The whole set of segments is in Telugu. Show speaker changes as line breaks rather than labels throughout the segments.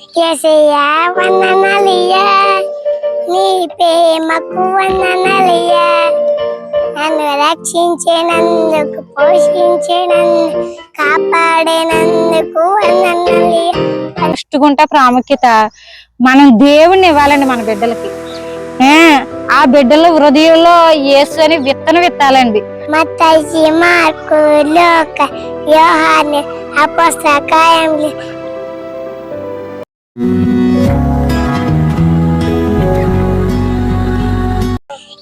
కేసయ్యా వందనాలయ్యా. నీ ప్రేమకు వందనాలయ్యా. నన్ను రక్షించినందుకు పోషించినందుకు కాపాడినందుకు వందనాలయ్యా.
ప్రాముఖ్యత మనం దేవుణ్ణి ఇవ్వాలండి మన బిడ్డలకి. ఆ బిడ్డల హృదయంలో యేసు అని విత్తనం విత్తాలండి.
మత్తయి మార్కు లోక యోహాను అపోస్తకాయములు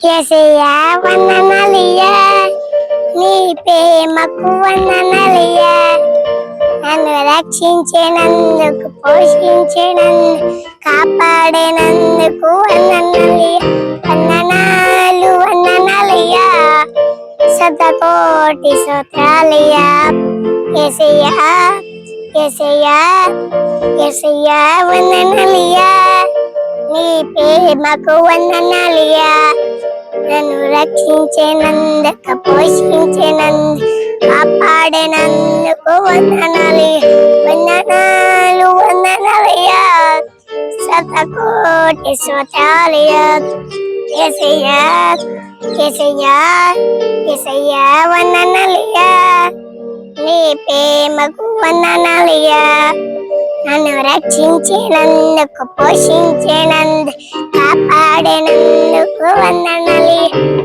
కేసయ్యా వందనాలయ్యా. నీ ప్రేమకు వందనాలయ్యా. నన్ను రక్షించినందుకు పోషించినందుకు కాపాడినందుకు వందనాలయ్యా. వందనాలు వందనాలయ్యా. శతకోటి స్తోత్రాలయ్యా ఏసయ్యా ఏసయ్యా ఏసయ్యా వందనాలియా నీ ప్రేమకు వందనాలియా నన్ను రక్షించినందుకు పోషించినందుకు కాపాడినందుకు వందనాలు వందనాలు వందనాలయ్యా. శతకోటి స్తోత్రాలయ్యా ఏసయ్యా ఏసయ్యా ఏసయ్యా వందనాలయ్యా. నీ ప్రేమకు వందనాలయ్యా. నన్ను రక్షించినందుకు పోషించినందుకు కాపాడినందుకు వందనాలి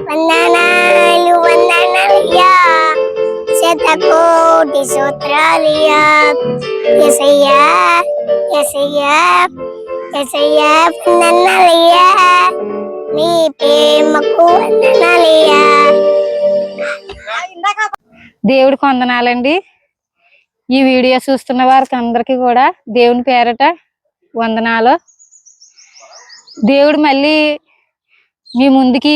వందనాలు వందనాలయ్యా. శతకోటి సూత్రాలయ్యా. ఎసయ్యా ఎసయ్యా ఎసయ్యా వందనాలయ్యా. నీ ప్రేమకు వందనాలయ్యా.
దేవుడి వందనాలండి ఈ వీడియో చూస్తున్న వారికి అందరికీ కూడా దేవుని పేరట వందనాలు. దేవుడు మళ్ళీ మీ ముందుకి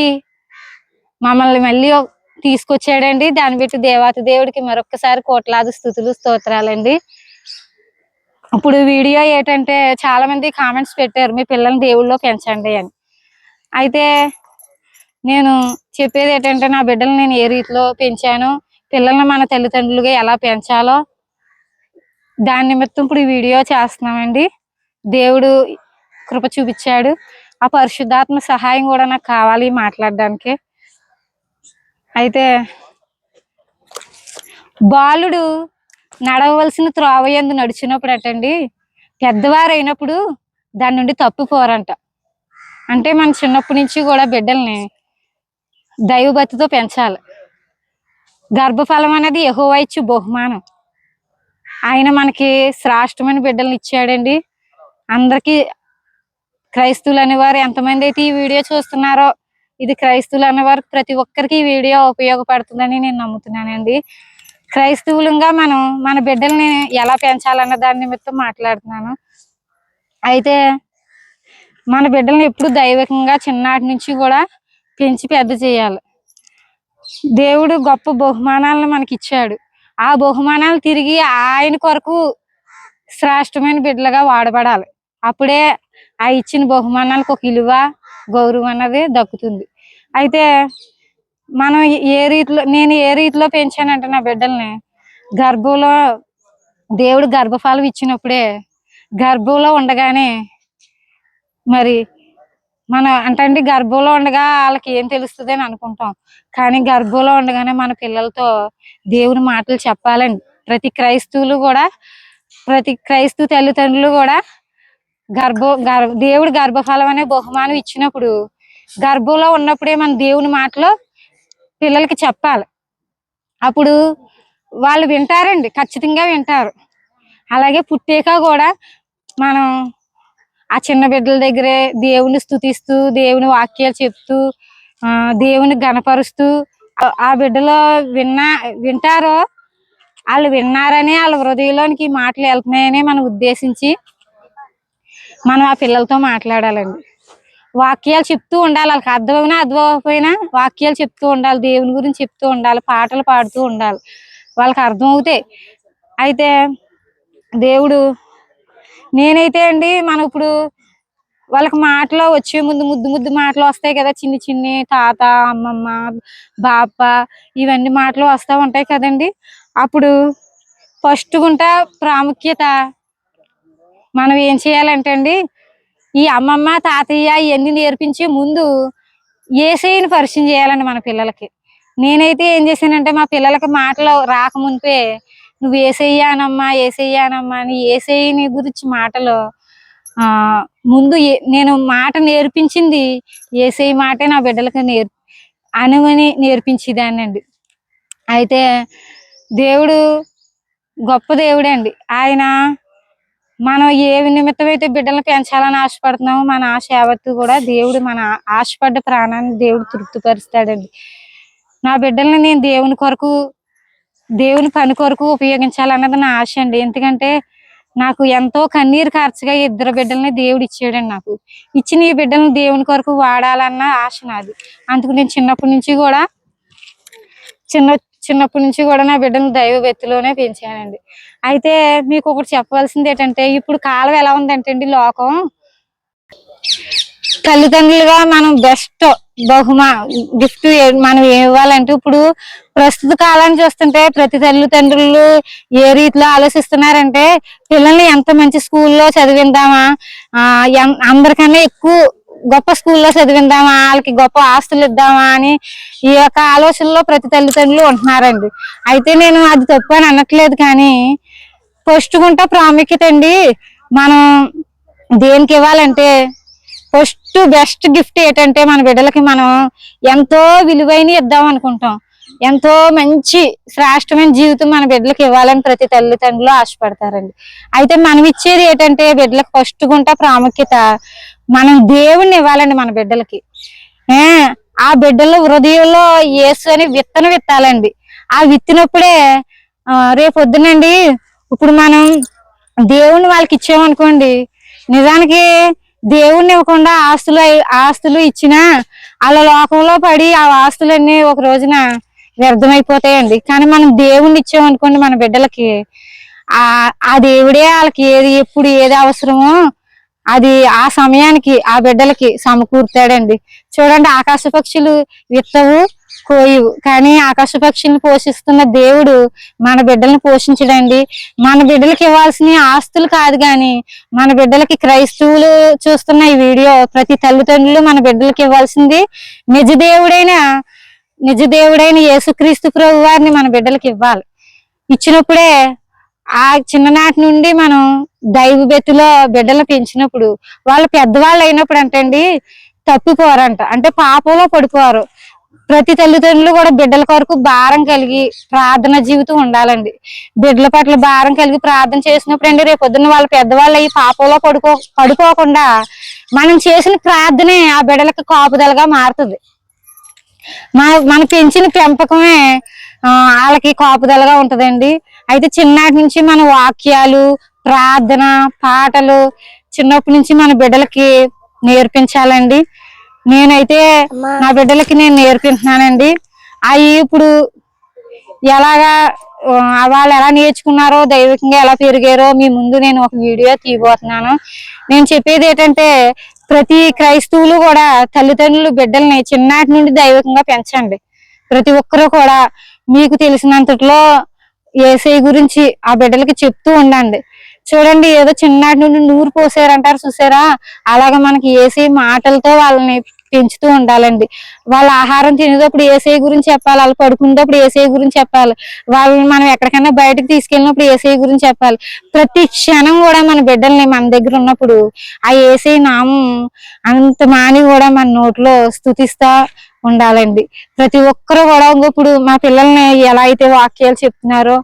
మమ్మల్ని మళ్ళీ తీసుకొచ్చాడండి. దాన్ని బట్టి దేవాత దేవుడికి మరొకసారి కోట్లాది స్థుతులు స్తోత్రాలండి. ఇప్పుడు వీడియో ఏంటంటే చాలా మంది కామెంట్స్ పెట్టారు మీ పిల్లల్ని దేవుళ్ళో పెంచండి అని. అయితే నేను చెప్పేది ఏంటంటే నా బిడ్డలు నేను ఏ రీతిలో పెంచాను? పిల్లల్ని మన తల్లిదండ్రులుగా ఎలా పెంచాలో దాని నిమిత్తం ఇప్పుడు ఈ వీడియో చేస్తున్నామండి. దేవుడు కృప చూపించాడు. ఆ పరిశుద్ధాత్మ సహాయం కూడా నాకు కావాలి మాట్లాడడానికి. అయితే బాలుడు నడవలసిన త్రోవయందు నడిచినప్పుడు అటండి పెద్దవారు అయినప్పుడు దాని నుండి తప్పిపోరంట. అంటే మన చిన్నప్పటి నుంచి కూడా బిడ్డల్ని దైవభక్తితో పెంచాలి. గర్భఫలం అనేది యెహోవా ఇచ్చు బహుమానం. ఆయన మనకి శ్రేష్టమైన బిడ్డలను ఇచ్చాడండి. అందరికీ క్రైస్తవులు అనేవారు ఎంతమంది అయితే ఈ వీడియో చూస్తున్నారో ఇది క్రైస్తవులు అనేవారు ప్రతి ఒక్కరికి ఈ వీడియో ఉపయోగపడుతుందని నేను నమ్ముతున్నానండి. క్రైస్తవులుగా మనం మన బిడ్డల్ని ఎలా పెంచాలన్న దాని నిమిత్తం మాట్లాడుతున్నాను. అయితే మన బిడ్డల్ని ఎప్పుడు దైవికంగా చిన్నటి నుంచి కూడా పెంచి పెద్ద చేయాలి. దేవుడు గొప్ప బహుమానాలను మనకి ఇచ్చాడు ఆ బహుమానాలు తిరిగి ఆయన కొరకు శ్రేష్టమైన బిడ్డలుగా వాడబడాలి. అప్పుడే ఆ ఇచ్చిన బహుమానాలకు ఒక విలువ గౌరవం అన్నది దక్కుతుంది. అయితే మనం ఏ రీతిలో నేను ఏ రీతిలో పెంచానంటే నా బిడ్డల్ని గర్భంలో దేవుడు గర్భఫలం ఇచ్చినప్పుడే గర్భంలో ఉండగానే మరి మనం అంటే గర్భంలో ఉండగా వాళ్ళకి ఏం తెలుస్తుంది అని అనుకుంటాం. కానీ గర్భంలో ఉండగానే మన పిల్లలతో దేవుని మాటలు చెప్పాలండి. ప్రతి క్రైస్తవులు కూడా ప్రతి క్రైస్తవ తల్లిదండ్రులు కూడా గర్భ గర్భ దేవుడు గర్భఫలం అనే బహుమానం ఇచ్చినప్పుడు గర్భంలో ఉన్నప్పుడే మన దేవుని మాటలు పిల్లలకి చెప్పాలి. అప్పుడు వాళ్ళు వింటారండి ఖచ్చితంగా వింటారు. అలాగే పుట్టాక కూడా మనం ఆ చిన్న బిడ్డల దగ్గరే దేవుని స్తుతిస్తూ దేవుని వాక్యాలు చెప్తూ దేవుని గణపరుస్తూ ఆ- బిడ్డలో విన్నా వింటారో వాళ్ళు విన్నారని వాళ్ళ హృదయంలోనికి మాటలు వెళ్తున్నాయని మనం ఉద్దేశించి మనం ఆ పిల్లలతో మాట్లాడాలండి. వాక్యాలు చెప్తూ ఉండాలి వాళ్ళకి అర్థమైనా అర్థమైపోయినా వాక్యాలు చెప్తూ ఉండాలి దేవుని గురించి చెప్తూ ఉండాలి పాటలు పాడుతూ ఉండాలి. వాళ్ళకి అర్థం అవుతాయి అయితే దేవుడు నేనైతే అండి మనం ఇప్పుడు వాళ్ళకి మాటలు వచ్చే ముందు ముద్దు ముద్దు మాటలు వస్తాయి కదా చిన్ని చిన్ని తాత అమ్మమ్మ బాప ఇవన్నీ మాటలు వస్తూ ఉంటాయి కదండి. అప్పుడు ఫస్ట్ గుంటా ప్రాముఖ్యత మనం ఏం చేయాలంటే అండి ఈ అమ్మమ్మ తాతయ్య ఇవన్నీ నేర్పించే ముందు ఏసైని పరిచయం చేయాలండి మన పిల్లలకి. నేనైతే ఏం చేశానంటే మా పిల్లలకి మాటలు రాకముందే నువ్వు ఏసయ్యానమ్మా ఏసయ్యానమ్మా అని ఏసైని గురించి మాటలు ఆ ముందు ఏ- నేను మాట నేర్పించింది ఏసై మాటే నా బిడ్డలకు నేర్ అనుమని నేర్పించేదాన్ని అండి అయితే దేవుడు గొప్ప దేవుడే అండి. ఆయన మనం ఏ నిమిత్తం అయితే బిడ్డలను పెంచాలని ఆశపడుతున్నామో మన ఆశ యావత్తు కూడా దేవుడు మన ఆశపడ్డ ప్రాణాన్ని దేవుడు తృప్తిపరుస్తాడండి. నా బిడ్డల్ని నేను దేవుని కొరకు దేవుని పని కొరకు ఉపయోగించాలన్నది నా ఆశ అండి. ఎందుకంటే నాకు ఎంతో కన్నీరు ఖర్చుగా ఇద్దరు బిడ్డల్ని దేవుడు ఇచ్చాడండి నాకు. ఇచ్చిన ఈ బిడ్డలను దేవుని కొరకు వాడాలన్న ఆశ నాది. అందుకు నేను చిన్నప్పటి నుంచి కూడా చిన్న చిన్నప్పటి నుంచి కూడా నా బిడ్డను దైవ వ్యక్తిలోనే పెంచానండి. అయితే మీకు ఒకటి చెప్పవలసింది ఏంటంటే ఇప్పుడు కాలం ఎలా ఉందంటే అండి లోకం. తల్లిదండ్రులుగా మనం బెస్ట్ బహుమా గిఫ్ట్ మనం ఇవ్వాలంటే ఇప్పుడు ప్రస్తుత కాలాన్ని చూస్తుంటే ప్రతి తల్లిదండ్రులు ఏ రీతిలో ఆలోచిస్తున్నారంటే పిల్లల్ని ఎంత మంచి స్కూల్లో చదివిందామా? ఆ ఎం- అందరికన్నా ఎక్కువ గొప్ప స్కూల్లో చదివిందామా? వాళ్ళకి గొప్ప ఆస్తులు ఇద్దామా అని ఈ యొక్క ఆలోచనలో ప్రతి తల్లిదండ్రులు ఉంటున్నారండి. అయితే నేను అది తప్పు అని అనట్లేదు కానీ ఫస్ట్ ప్రాముఖ్యత అండి. మనం దేనికి ఇవ్వాలంటే ఫస్ట్ బెస్ట్ గిఫ్ట్ ఏంటంటే మన బిడ్డలకి మనం ఎంతో విలువైన ఇద్దాం అనుకుంటాం. ఎంతో మంచి శ్రేష్టమైన జీవితం మన బిడ్డలకు ఇవ్వాలని ప్రతి తల్లిదండ్రులు ఆశపడతారండి. అయితే మనం ఇచ్చేది ఏంటంటే బిడ్డలకు ఫస్ట్ గుంట ప్రాముఖ్యత మనం దేవుణ్ణి ఇవ్వాలండి మన బిడ్డలకి. ఏ ఆ బిడ్డల హృదయంలో యేసు అని విత్తనం విత్తాలండి. ఆ విత్తినప్పుడే రేపు వద్దునండి ఇప్పుడు మనం దేవుణ్ణి వాళ్ళకి ఇచ్చామనుకోండి నిజానికి దేవుణ్ణి ఇవ్వకుండా ఆస్తులు ఆస్తులు ఇచ్చినా వాళ్ళ లోకంలో పడి ఆ ఆస్తులన్నీ ఒక రోజున వ్యర్థమైపోతాయండి. కానీ మనం దేవుణ్ణి ఇచ్చామనుకోండి మన బిడ్డలకి ఆ ఆ దేవుడే వాళ్ళకి ఏది ఎప్పుడు ఏది అవసరమో అది ఆ సమయానికి ఆ బిడ్డలకి సమకూర్తాడండి. చూడండి ఆకాశ పక్షులు విత్తవు కోయవు కానీ ఆకాశ పక్షుల్ని పోషిస్తున్న దేవుడు మన బిడ్డలను పోషించడండి. మన బిడ్డలకి ఇవ్వాల్సిన ఆస్తులు కాదు కానీ మన బిడ్డలకి క్రైస్తవులు చూస్తున్న ఈ వీడియో ప్రతి తల్లిదండ్రులు మన బిడ్డలకి ఇవ్వాల్సింది నిజ దేవుడైన నిజ దేవుడైన యేసుక్రీస్తు ప్రభు వారిని మన బిడ్డలకి ఇవ్వాలి. ఇచ్చినప్పుడే ఆ చిన్ననాటి నుండి మనం దైవ బెత్తులో బిడ్డలు పెంచినప్పుడు వాళ్ళు పెద్దవాళ్ళు అయినప్పుడు అంటండి తప్పిపోరంట. అంటే పాపంలో పడిపోరు. ప్రతి తల్లిదండ్రులు కూడా బిడ్డల కొరకు భారం కలిగి ప్రార్థన జీవితం ఉండాలండి. బిడ్డల పట్ల భారం కలిగి ప్రార్థన చేసినప్పుడు అండి రేపు పొద్దున్న వాళ్ళ పెద్దవాళ్ళు అయ్యి పాపంలో పడుకో పడుకోకుండా మనం చేసిన ప్రార్థనే ఆ బిడ్డలకు కాపుదలగా మారుతుంది. మన మన పెంచిన పెంపకమే వాళ్ళకి కాపుదలగా ఉంటుందండి. అయితే చిన్నటి నుంచి మన వాక్యాలు ప్రార్థన పాటలు చిన్నప్పటి నుంచి మన బిడ్డలకి నేర్పించాలండి. నేనైతే. నా బిడ్డలకి నేను నేర్పింటున్నానండి అవి ఇప్పుడు ఎలాగా వాళ్ళు ఎలా నేర్చుకున్నారో దైవికంగా ఎలా పెరిగారో మీ ముందు నేను ఒక వీడియో తీయబోతున్నాను. నేను చెప్పేది ఏంటంటే ప్రతి క్రైస్తవులు కూడా తల్లిదండ్రులు బిడ్డల్ని చిన్నటి నుండి దైవికంగా పెంచండి. ప్రతి ఒక్కరూ కూడా మీకు తెలిసినంతట్లో ఏసై గురించి ఆ బిడ్డలకి చెప్తూ ఉండండి. చూడండి ఏదో చిన్నటి నుండి నూరు పోసారంటారు చూసారా? అలాగే మనకి ఏసై మాటలతో వాళ్ళని పెంచుతూ ఉండాలండి. వాళ్ళ ఆహారం తినేటప్పుడు ఏసఐ గురించి చెప్పాలి వాళ్ళు పడుకునేటప్పుడు ఏసఐ గురించి చెప్పాలి వాళ్ళని మనం ఎక్కడికైనా బయటకు తీసుకెళ్ళినప్పుడు ఏసఐ గురించి చెప్పాలి. ప్రతి క్షణం కూడా మన బిడ్డల్ని మన దగ్గర ఉన్నప్పుడు ఆ ఏసీ నామం అంత మాని కూడా మన నోట్లో స్థుతిస్తా ఉండాలండి. ప్రతి ఒక్కరు కూడా ఇప్పుడు మా పిల్లల్ని ఎలా అయితే వాక్యాలు చెప్తున్నారో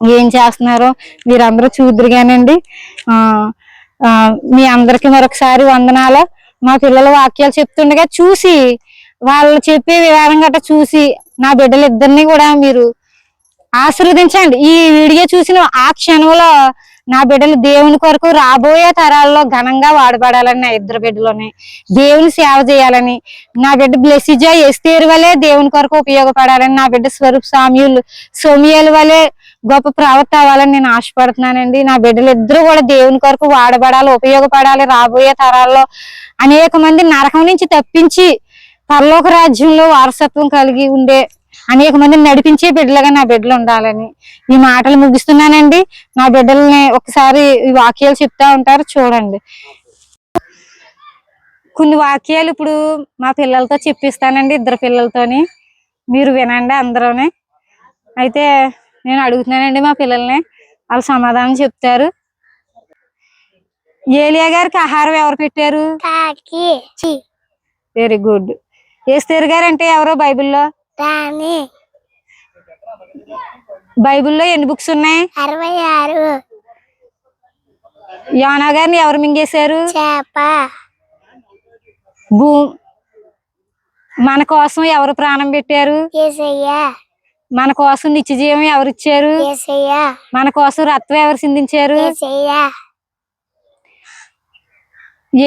ఏం చేస్తున్నారో మీరందరూ చూద్దరుగానండి మీ అందరికి మరొకసారి వందనాలు. మా పిల్లల వాక్యాలు చెప్తుండగా చూసి వాళ్ళు చెప్పే విధానం గట్రా చూసి నా బిడ్డలు ఇద్దరిని కూడా మీరు ఆశీర్వదించండి. ఈ వీడియో చూసిన ఆ క్షణంలో నా బిడ్డలు దేవుని కొరకు రాబోయే తరాల్లో ఘనంగా వాడబడాలని నా ఇద్దరు బిడ్డలోని. దేవుని సేవ చేయాలని. నా బిడ్డ బ్లెసిజా ఎస్తేరు వలె దేవుని కొరకు ఉపయోగపడాలని నా బిడ్డ స్వరూప్ సామ్యులు సోమియలు వలె గొప్ప ప్రవర్త అవ్వాలని నేను ఆశపడుతున్నానండి. నా బిడ్డలు ఇద్దరు కూడా దేవుని కొరకు వాడబడాలి ఉపయోగపడాలి రాబోయే తరాల్లో. అనేక మంది నరకం నుంచి తప్పించి పరలోక రాజ్యంలో వారసత్వం కలిగి ఉండే అనేక మందిని నడిపించే బిడ్డలుగా నా బిడ్డలు ఉండాలని ఈ మాటలు ముగిస్తున్నానండి. నా బిడ్డల్ని ఒకసారి ఈ వాక్యాలు చెప్తా ఉంటారు చూడండి. కొన్ని వాక్యాలు ఇప్పుడు మా పిల్లలతో చెప్పిస్తానండి ఇద్దరు పిల్లలతోని. మీరు వినండి అందరూనే. అయితే నేను అడుగుతున్నానండి మా పిల్లల్ని వాళ్ళు సమాధానం చెప్తారు. ఏలియా గారికి ఆహారం ఎవరు పెట్టారు? Very good. ఏస్తేరు గారు అంటే ఎవరో బైబిల్లో?
రాణి
బైబిల్లో ఎన్ని బుక్స్ ఉన్నాయి?
అరవై ఆరు
యోనా గారిని ఎవరు మింగేశారు?
చేప.
భూ మన కోసం ఎవరు ప్రాణం పెట్టారు? మన కోసం నిత్య జీవం ఎవరు ఇచ్చారు? మన కోసం రక్తం ఎవరు సిందించారు?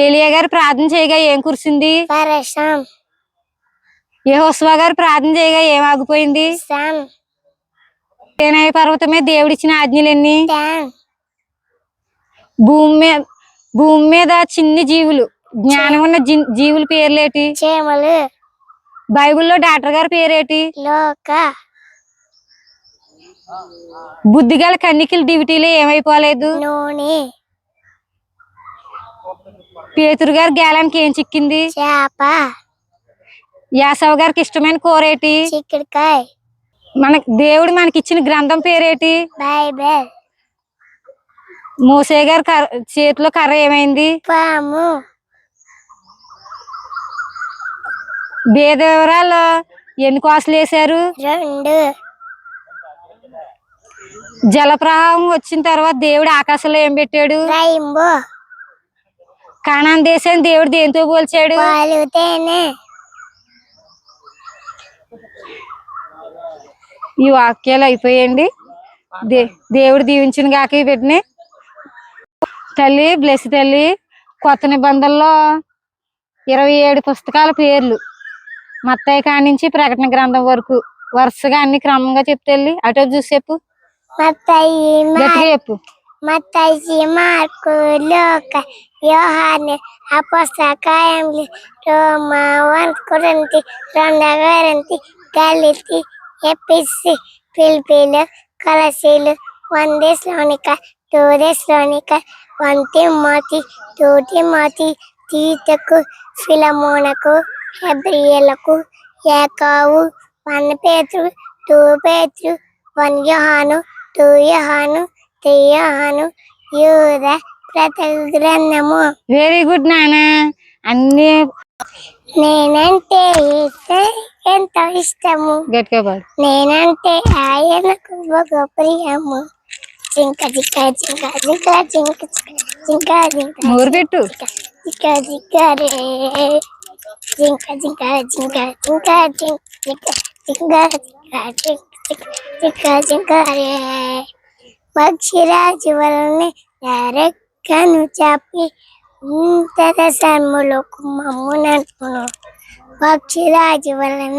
ఏలియా గారు ప్రార్థన చేయగా ఏం కురిసింది?
పరసం
ఏ హోస్వా గారు ప్రార్థన చేయగా ఏం ఆగిపోయింది?
సం
సేనాయ పర్వతమే దేవుడిచ్చిన ఆజ్ఞలు ఎన్ని
టాన్
భూమి మీద భూమి మీద చిన్ని జీవులు జ్ఞానం ఉన్న జీవుల పేర్లేటి?
చేమలు.
బైబిల్లో డాక్టర్ గారి పేరేటి?
లోక.
బుద్ధిగల కన్నికల డ్యూటీలో ఏమైపోలేదు?
నూనె.
పేతురు గారి గేలానికి ఏం చిక్కింది?
చేప.
యాసవ్ గారికి ఇష్టమైన కూరేటి
చిక్కుడుకాయ.
మన దేవుడు మనకి ఇచ్చిన గ్రంథం పేరేటి?
బైబిల్.
మోసే గారి చేతిలో కర్ర ఏమైంది?
పాము.
బేదవరాలు ఎన్ని కోసలు వేశారు?
రెండు.
జలప్రవాహం వచ్చిన తర్వాత దేవుడు ఆకాశంలో ఏం పెట్టాడు? కానాన్ దేశాన్ని దేవుడు దేంతో పోల్చాడు? ఈ వాక్యాలు అయిపోయాయండి. దే దేవుడు దీవించిన గాక బిడ్డని తల్లి బ్లెస్ తల్లి కొత్త నిబంధనలో ఇరవై ఏడు పుస్తకాల పేర్లు. మత్తయ్య కాడి నుంచి ప్రకటన గ్రంథం వరకు. వరుసగా అన్ని క్రమంగా చెప్తెళ్ళి అటు చూసి చెప్పు.
మత్తయి
చెప్పు.
మత్తయి మార్కు లోక యోహాను అపోస్తకాయంలు రోమా వన్ కొరంతి రెండవ గలితి ఎపిసి పిలిపిలు కలసీలు వన్ దేశలోనిక టూ దేశలోనిక వంతి మాతి టూ మాతి తీతకు ఫిలమోనకు హెబ్రియలకు ఏకావు వన్ పేతృ టూ పేతృ వన్ యోహాను టూ యోహాను త్రీ యోహాను యూద ప్రతి గ్రంథము
వెరీ గుడ్ నానా. అన్ని
నేనంటే ఎంతో ఇష్టము
గట్టిగా పాడు
నేనంటే ఆయనకు ఒక ప్రియము జింక జింక జింక జింక జింక జింక జింక
నోరు పెట్టు
జింక జింక రే జింక జింక జింక జింక జింక జింక జింక జింక జింక రే పక్షిరాజు వలన రెక్కను చాపి ఇంతర సన్ములకు మమ్ము నడుపును పక్షిరాజు వలన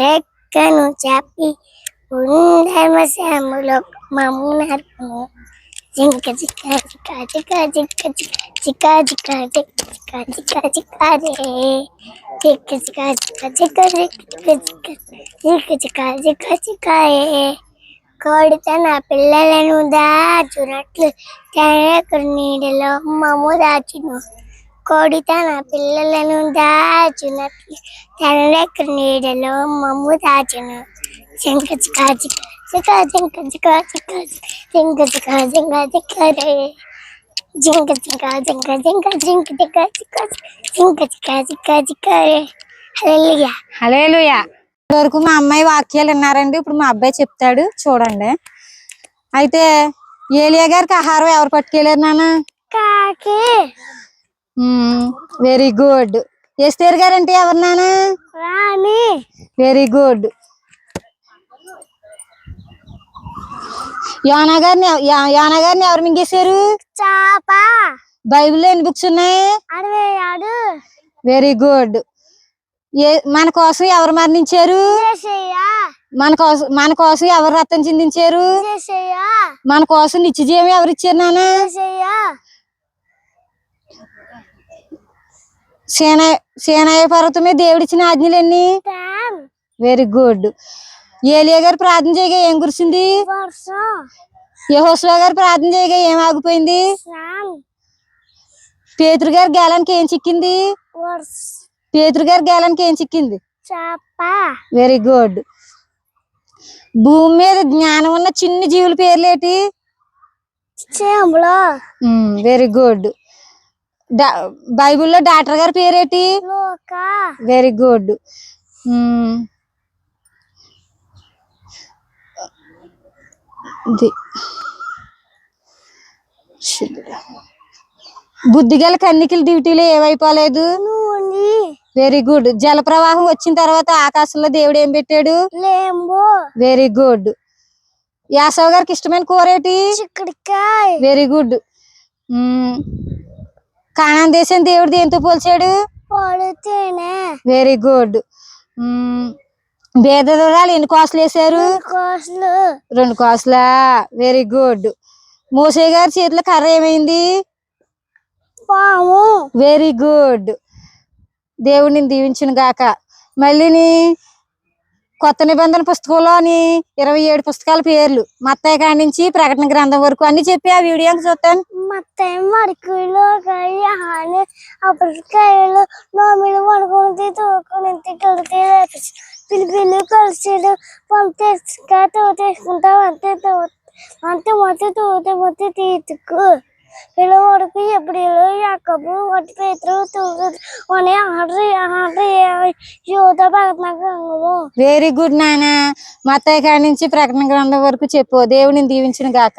రెక్కను చాపి ఉండమ సన్ములకు మమ్ము నడుపును జింక జింక జింక జింక జింక జింక జింక జింక జింక జింక రే జింక జింక జింక జింక జింక జింక జింక జింక జింక రే కోడితో నా పిల్లలను దాచునట్లు తనకు నీడలో మమ్ము దాచును కోడితో నా పిల్లలను దాచునట్లు తనకు నీడలో మమ్ము దాచును జింక జింక జింక జింక జింక జింక జింక జింక జింక జింక రే జింక జింక జింక జింక జింక జింక జింక జింక జింక జింక జింక రే హల్లెలూయా
హలేలుయా వరకు మా అమ్మాయి వాక్యాలు విన్నారండి. ఇప్పుడు మా అబ్బాయి చెప్తాడు. చూడండి. అయితే ఏలియా గారికి ఆహారం ఎవరు పట్టుకెళ్ళారు నాన్న?
కాకి.
వెరీ గుడ్ ఎస్తేర్ గారు అంటే ఎవరు నాన్న?
రాణి.
వెరీ గుడ్ యోనా గారిని యోనా గారిని ఎవరు మింగేశారు?
చాప.
బైబిల్లో ఎన్ని బుక్స్ ఉన్నాయి? వెరీ గుడ్ ఏ మన కోసం ఎవరు మరణించారు? మన కోసం మన కోసం ఎవరు రక్తం చిందించారు? మన కోసం నిత్య జీవం ఎవరు ఇచ్చారు నాన్న
చేసయ్య.
సేన సేనాయ పర్వతమే దేవుడిచ్చిన ఆజ్ఞలు ఎన్ని
టామ్
వెరీ గుడ్
ఏలియా గారు ప్రార్థన చేయగా ఏం కురిసింది? యహోస్వా గారు ప్రార్థన చేయగా ఏం ఆగిపోయింది? పేతురు గారి గేలానికి ఏం చిక్కింది? పేతురు గారి గేలానికి ఏం చిక్కింది?
చేప.
వెరీ గుడ్ భూమి మీద జ్ఞానం ఉన్న చిన్న జీవుల పేర్లేటి?
చేపలు
వెరీ గుడ్ బైబిల్లో డాక్టర్ గారి పేరేటి? వెరీ గుడ్ బుద్ధిగల కన్నికల డ్యూటీలో ఏమైపోలేదు వెరీ గుడ్ జలప్రవాహం వచ్చిన తర్వాత ఆకాశంలో దేవుడు ఏం పెట్టాడు? వెరీ గుడ్ యాసవ్ గారికి ఇష్టమైన కూర ఏంటి? వెరీ గుడ్ కాణాన్ దేశం దేవుడు దేంతో పోల్చాడు? వెరీ గుడ్ బేదరాలు ఎన్ని కాసులు వేసారు రెండు కాసులా. వెరీ గుడ్ మోసే గారి చేతిలో కర్ర ఏమైంది?
పాము.
వెరీ గుడ్ దేవుడిని దీవించును గాక. మళ్ళీని కొత్త నిబంధన పుస్తకంలోని ఇరవై ఏడు పుస్తకాల పేర్లు. మత్తయ్య కాడి నుంచి ప్రకటన గ్రంథం వరకు అన్ని చెప్పి ఆ వీడియోకి చూస్తాను
మొత్తం మడికలు కాయ హాని అప్పటికాయలు నోమిలు పడుకుని తోడుకొని కలిసి పిలిపిల్లి కలిసిడు పంపేసుక తోటేసుకుంటాం అంతే మొత్తం మొత్తం పిల్ల వరకు ఎప్పుడు యాకబు వాటి పేతులు తోడు అని ఆర్డర్ ఆర్డర్ యోధ భగత్నగము
వెరీ గుడ్ నాన్న మత్తయ్య కాడి నుంచి ప్రకటన గ్రంథం వరకు చెప్పు. దేవుడిని దీవించును గాక.